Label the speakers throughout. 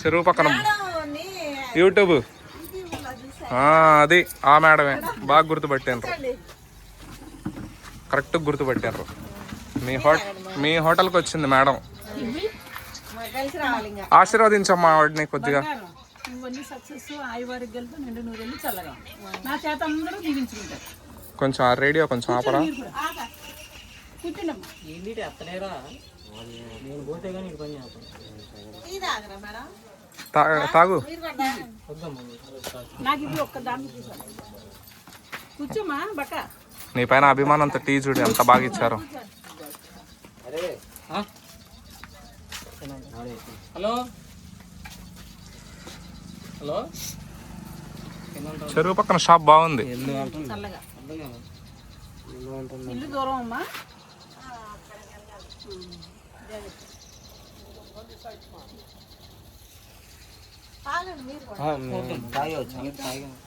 Speaker 1: చెరువు పక్కన యూట్యూబ్. అది ఆ మేడమే. బాగా గుర్తుపట్టారు కరెక్ట్ గుర్తుపట్టారు మీ హోట మీ హోటల్కి వచ్చింది మేడం. ఆశీర్వదించమ్మా ఆవిడని కొద్దిగా. కొంచెం ఆ రేడియో కొంచెం ఆపరా.
Speaker 2: నేను పోతే కానీ పని
Speaker 1: తాగు. నీ పైన అభిమానంతో టీ చూడు ఎంత బాగా ఇచ్చారు.
Speaker 2: హలో? హలో?
Speaker 1: చెరువు పక్కన షాప్ బాగుంది.
Speaker 3: చల్లగా. ఇల్లు దూరం అమ్మా.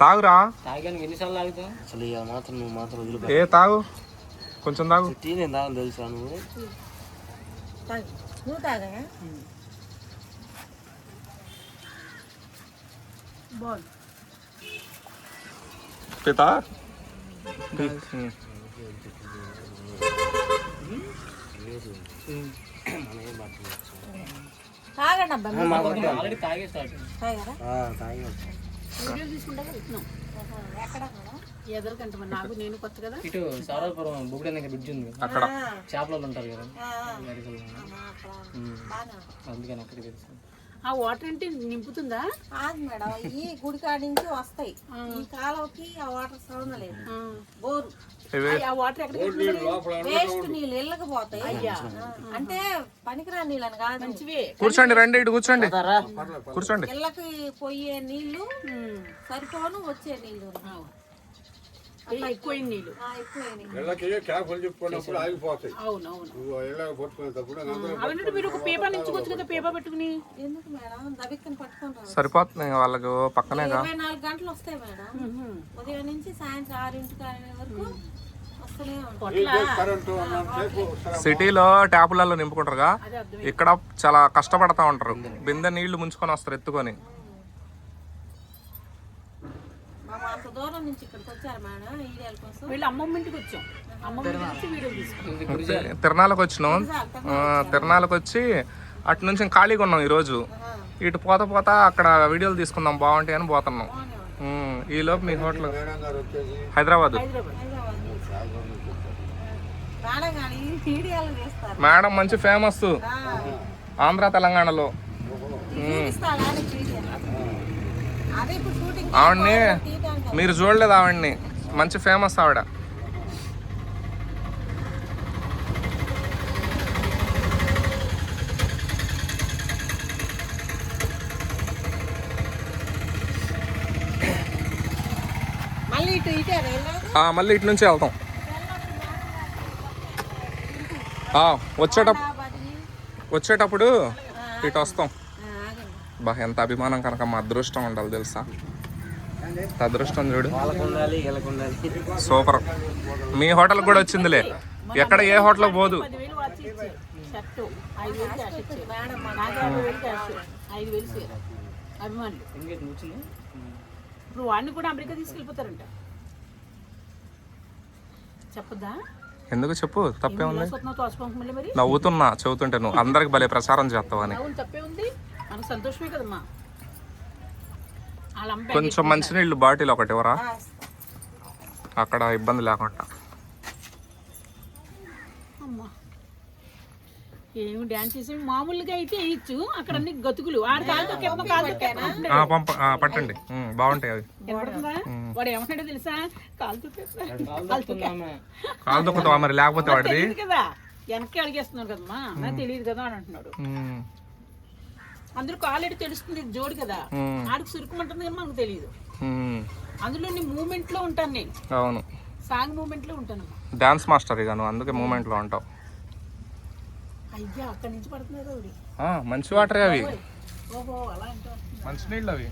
Speaker 1: తాగురా.
Speaker 4: అసలు ఇక మాత్రం నువ్వు మాత్రం వదిలిపెట్టు
Speaker 1: ఏ తాగు. కొంచెం తాగు.
Speaker 4: టీ నేను తాగని తెలుసా నువ్వు?
Speaker 5: తాగు. నువ్వు తాగా?
Speaker 3: బాగుంది.
Speaker 1: పితా
Speaker 5: తాగండి అబ్బా
Speaker 2: ఆల్రెడీ తాగేస్తాడు
Speaker 3: నాకు నేను కొత్త కదా?
Speaker 2: ఇటు సారాపురం బ్రిడ్జ్ ఉంది
Speaker 1: అక్కడ.
Speaker 2: చేపలు ఉంటారు కదా. అందుకని అక్కడికి తెలుసు
Speaker 3: ఆ వాటర్ ఏంటి? నింపుతుందా?
Speaker 5: కాదు మేడం ఈ గుడి కాడి నుంచి వస్తాయి. ఈ కాలువకి ఆ వాటర్ సౌండ్ లేదు.
Speaker 3: ఆ.
Speaker 5: బోరు. అంటే పనికిరాని కాదు.
Speaker 3: మంచివే.
Speaker 1: కూర్చోండి రండి ఇటు కూర్చోండి. కూర్చోండి
Speaker 5: ఇళ్ళకి పోయే నీళ్ళు సరిపోను వచ్చే నీళ్ళు
Speaker 3: ఎక్కువైన నీళ్ళు.
Speaker 6: ఇళ్ళకి క్యాపులు చెప్పుకున్నప్పుడు ఆగిపోతాయి. పట్టుకునేటప్పుడు
Speaker 3: మీరు పేపర్ కదా పేపర్ పెట్టుకుని?
Speaker 5: ఎందుకు మేడం? దబిక్కని
Speaker 1: సరిపోతుంది వాళ్ళకు పక్కనేగా
Speaker 5: ఇరవై నాలుగు గంటలు వస్తాయి మేడం. ఉదయం నుంచి సాయంత్రం ఆరింటికి ఆరు వరకు
Speaker 1: సిటీలో ట్యాపులలో నింపుకుంటారుగా. ఇక్కడ చాలా కష్టపడతా ఉంటారు. బిందె నీళ్ళు ముంచుకొని వస్తారు ఎత్తుకొని. తిరణాలకు వచ్చినాం. తిరణాలకు వచ్చి అటు నుంచి ఖాళీగా ఉన్నాం ఈరోజు. ఇటు పోత పోతా అక్కడ వీడియోలు తీసుకుందాం బాగుంటాయి అని పోతున్నాం ఉమ్, ఈ లోపు మీ హోటల్ హైదరాబాద్.
Speaker 5: మేడం
Speaker 1: మంచి ఫేమస్ ఆంధ్ర తెలంగాణలో. ఆవిడ్ని మీరు చూడలేదు ఆవిడ్ని. మంచి ఫేమస్ ఆవిడ.
Speaker 5: మళ్ళీ ఇటు
Speaker 1: నుంచి వెళ్తాం ఆ, వచ్చేటప్పుడు వచ్చేటప్పుడు ఇటు వస్తాం. బా ఎంత అభిమానం కనుక మా అదృష్టం ఉండాలి తెలుసా? అదృష్టం చూడు. సూపర్. మీ హోటల్ కూడా వచ్చిందిలే. ఎక్కడ ఏ హోటల్ పోదు.
Speaker 3: ఇప్పుడు వాడిని కూడా అమెరికా తీసుకెళ్ళిపోతారంట. చెప్పొద్దా?
Speaker 1: ఎందుకు చెప్పు? తప్పే ఉంది. నవ్వుతున్నా చెబుతుంటే నువ్వు. అందరికి భలే ప్రచారం
Speaker 3: వాళ్ళ అమ్మ
Speaker 1: కొంచెం మంచినీళ్ళు బాటిల్ ఒకటి ఇవ్వరా? అక్కడ ఇబ్బంది లేకుండా.
Speaker 3: అమ్మా. ఏమి డ్యాన్స్ చేసి మామూలుగా అయితే వేయచ్చు. అక్కడ అన్ని గతుకులు. ఆడ కాలుతో కింద కాలుతో కింద
Speaker 1: ఆ, పంప ఆ, పట్టండి. బాగుంటాయి అవి?
Speaker 3: వాడు ఏమంటాడో తెలుసా?
Speaker 2: ఆమె
Speaker 1: కాలు దొక్కుతావా మరి? లేకపోతే వాడిది?
Speaker 3: కదా. వెనక్కి అడిగేస్తున్నారు కదమ్మా. నాకు తెలియదు కదా అని అంటున్నాడు. అందులో కాలేడు తెలుస్తుంది జోడు కదా. ఆడికి సురుకుమంటుంది కానీ మనకు తెలియదు అందులో నీ మూమెంట్లో ఉంటాను నేను.
Speaker 1: అవును.
Speaker 3: సాంగ్ మూమెంట్లో ఉంటాను
Speaker 1: డాన్స్ మాస్టర్ ఇక నువ్వు అందుకే మూమెంట్లో ఉంటావు
Speaker 3: అయ్యా అక్కడి నుంచి పడుతున్నారు ఆవిడ
Speaker 1: ఆ, మంచి వాటర్ అవి.
Speaker 3: అంటావు
Speaker 1: మంచినీళ్ళు అవి.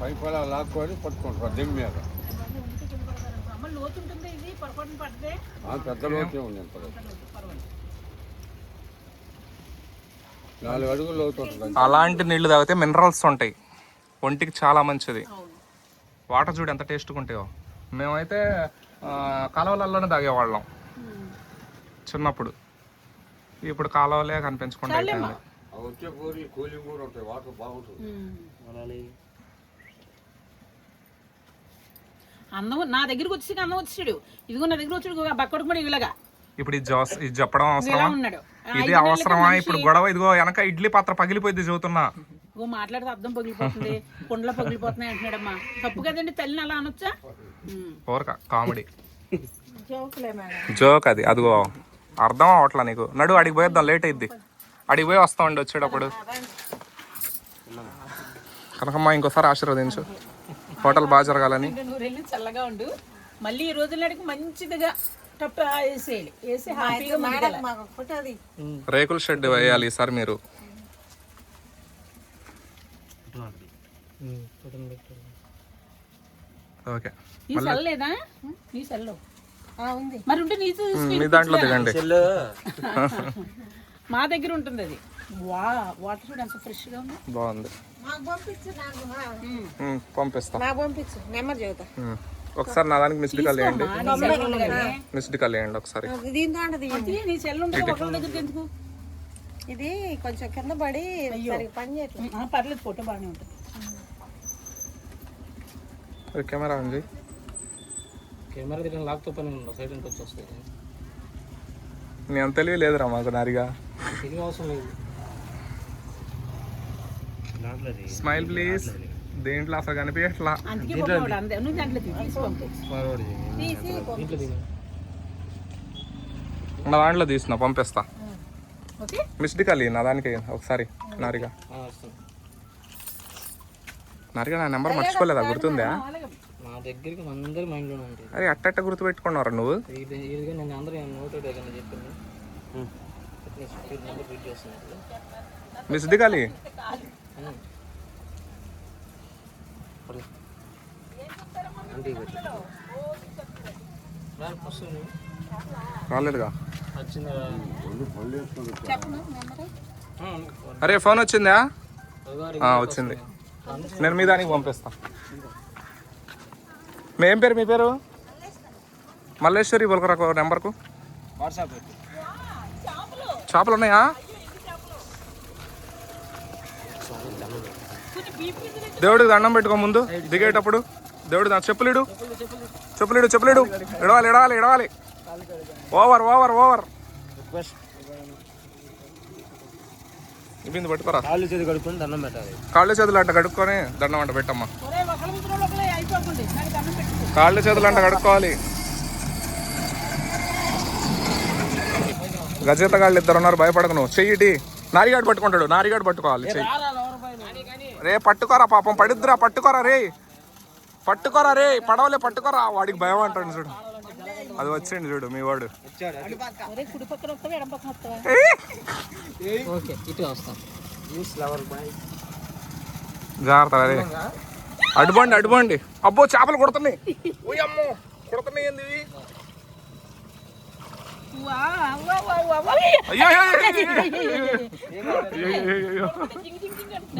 Speaker 6: పైపు అలా లాక్కొని పట్టుకుంటారు దిమ్మ మీద.
Speaker 3: లోతు
Speaker 6: పెద్ద లోతే ఉంది. నాలుగు అడుగులు అవుతుంటుంది
Speaker 1: అలాంటి నీళ్ళు తాగితే మినరల్స్ ఉంటాయి. ఒంటికి చాలా మంచిది. వాటర్ చూడు ఎంత టేస్ట్గా ఉంటాయో. మేమైతే ఆ, కాలువలలోనే తాగేవాళ్ళం. చిన్నప్పుడు. ఇప్పుడు కాలువలే కనిపించకుండా అయిపోయింది.
Speaker 6: వచ్చే కూరలు కూలింగ్ కూడా ఉంటాయి వాటర్ బాగుంటుంది.
Speaker 3: అందం నా దగ్గరికి వచ్చి అందం వచ్చాడు ఇదిగో నా దగ్గర వచ్చాడు బక్కడు కూడా ఇలాగా.
Speaker 1: ఇప్పుడు ఇది చెప్పడం అవసరమా? ఇది అవసరమా? ఇప్పుడు గొడవ ఇదిగో వెనక ఇడ్లీ పాత్ర పగిలిపోయింది చదువుతున్నా
Speaker 3: ఓ మాట్లాడితే అర్థం పగిలిపోతుంది కుండలో పగిలిపోతున్నాయి అంటున్నాడమ్మా. తప్పు కదండి తల్లిని అలా అనొచ్చా?
Speaker 1: కామెడీ. జోక్ అది అదిగో. అర్థం అవట్లా నీకు? నడు అడిగి పోయేద్దాం లేట్ అయింది అడిగి పోయి వస్తామండి వచ్చేటప్పుడు. కనకమ్మ ఇంకోసారి ఆశీర్వదించు. హోటల్ బాగా జరగాలని.
Speaker 3: చల్లగా ఉండు. మళ్ళీ ఈ రోజు నాటికి మంచిదిగా
Speaker 1: రేకుల షెడ్ వేయాలి ఈసారి మీరు. ఓకే.
Speaker 3: మరి ఉంటే
Speaker 1: మీ దాంట్లో దిగండి
Speaker 4: చెల్లు
Speaker 3: మా దగ్గర ఉంటుంది అది. వా వాటర్ చూడు ఎంత ఫ్రెష్గా ఉంది.
Speaker 1: బాగుంది.
Speaker 5: నాకు
Speaker 1: పంపిస్తా.
Speaker 5: పంపించు చెబుతా.
Speaker 1: ఒకసారి నా దానికి మిస్డ్ కాల్ వేయండి. మిస్డ్ కాల్ వేయండి ఒకసారి.
Speaker 3: నీ సెల్ ఉంటుంది ఒకళ్ళ దగ్గరికి ఎందుకు?
Speaker 5: ఇది కొంచెం కింద పడి సరిగ్గా పని చేయట్లేదు.
Speaker 3: ఆ, పర్లేదు ఫోటో బాగానే ఉంటుంది.
Speaker 1: కెమెరా ఉంది.
Speaker 2: కెమెరా దగ్గర లాక్తో పని ఉండదు సైడ్ నుంచి వచ్చి వస్తుంది
Speaker 1: నీ అంత తెలివి లేదురా మాకు నారిగా.
Speaker 2: తిరిగి అవసరం లేదు.
Speaker 1: స్మైల్ ప్లీజ్ దేంట్లో అసలు కనిపించట్లా? నా దాంట్లో తీసిన పంపిస్తా.
Speaker 3: ఓకే.
Speaker 1: మిస్డ్ కాల్ నా దానికి ఒకసారి నారిగా. నారిగా నా నెంబర్ మర్చిపోలేదా? గుర్తుందా?
Speaker 2: దగ్గరికి మనందరి మైండ్లోనే ఉంటుంది.
Speaker 1: అరే అట్టట్ట గుర్తు పెట్టుకున్నారా నువ్వు?
Speaker 2: ఇది ఇదిగా నేను అందరూ నోట్ ఏదైనా చెప్పింది. చేస్తున్నట్లు
Speaker 1: మిస్డ్ కాల్ రాలేదుగా. అరే ఫోన్ వచ్చిందా? వచ్చింది. నేను మీ దానికి పంపిస్తా. మీ ఏం పేరు మీ పేరు? మల్లేశ్వరి బొలకరా నెంబర్కు.
Speaker 4: వాట్సాప్
Speaker 1: చేపలు ఉన్నాయా దేవుడికి దండం పెట్టుకో ముందు దిగేటప్పుడు. దేవుడు చెప్పులేడు. చెప్పులేడు చెప్పులేడు. ఇడవాలి ఇడవాలి ఇడవాలి. Over over over. ఇబ్బంది పట్టుకోరా.
Speaker 4: కాళ్ళు చేతి కడుక్కొని దండం పెట్టాలి.
Speaker 1: కాళ్ళు చేతులు అంట కడుక్కొని దండం అంట పెట్టమ్మా. కాళ్ళు చేతులు అంట కడుక్కోవాలి. గజేత గాళ్ళు ఇద్దరు ఉన్నారు భయపడకు నువ్వు. చెయ్యిటి నారిగాడు పట్టుకుంటాడు నారిగాడు పట్టుకోవాలి చెయ్యి. రే పట్టుకోరా పాపం పడిద్దురా పట్టుకోరా రే పట్టుకోరా రే పడవలే పట్టుకోరా. వాడికి భయం అంటాడు చూడు. అది వచ్చిండు చూడు మీ వాడు. జాగ్రత్త రే. అడుబండి అడుబండి అబ్బో చేపలు కొడుతున్నాయి. ఓయమ్మో కొడుతున్నాయి ఏంది.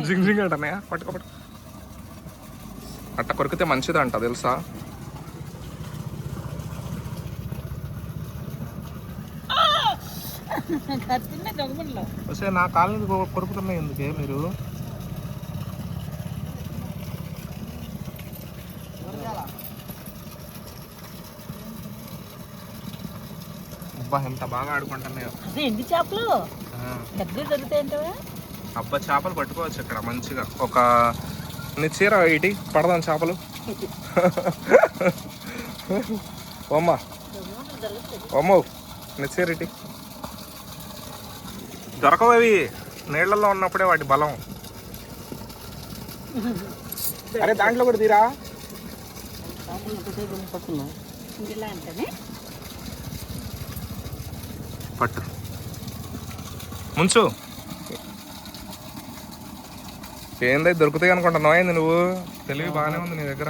Speaker 3: జింగ్ జింగ్
Speaker 1: పట్టుకో పట్టుకో. అట్ట కొరికితే మంచిది అంట తెలుసా వస్తే నా కాళ్ళని కొ- కొరుకుతున్నాయి ఎందుకే మీరు? అబ్బా ఎంత బాగా ఆడుకుంటున్నాయో.
Speaker 3: అదే ఎండి చేపలు?
Speaker 1: అబ్బా చేపలు పట్టుకోవచ్చు ఇక్కడ మంచిగా. ఒక నీ చీర ఇటీ? పడదాం చేపలు. ఓమ్మ ఓమ్మో నీ చీర ఇటీ? దొరకవు అవి. నీళ్ళల్లో ఉన్నప్పుడే వాటి బలం. అరే దాంట్లో కూడా తీరా? పట్టు ముంచు. ఏంది దొరుకుతాయి అనుకుంటున్నావు ఏంది నువ్వు. తెలివి బాగానే ఉంది నీ దగ్గర.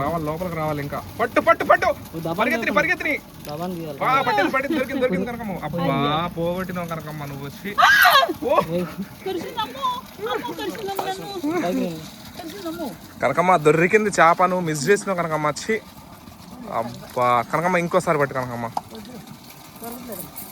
Speaker 1: రావాలి లోపలికి రావాలి ఇంకా. పట్టు పట్టు పట్టు. పరిగెత్తిని పరిగెత్తిని పట్టింది పట్టింది దొరికింది దొరికింది కనకమ్మ. అబ్బా పోగొట్టినావు కనకమ్మ నువ్వు వచ్చి. కనకమ్మ దొరికింది చేప. నువ్వు మిస్ చేసినావు కనకమ్మ. వచ్చి అబ్బా కనకమ్మ ఇంకోసారి పట్టు కనకమ్మ.
Speaker 3: Bakalım dedim.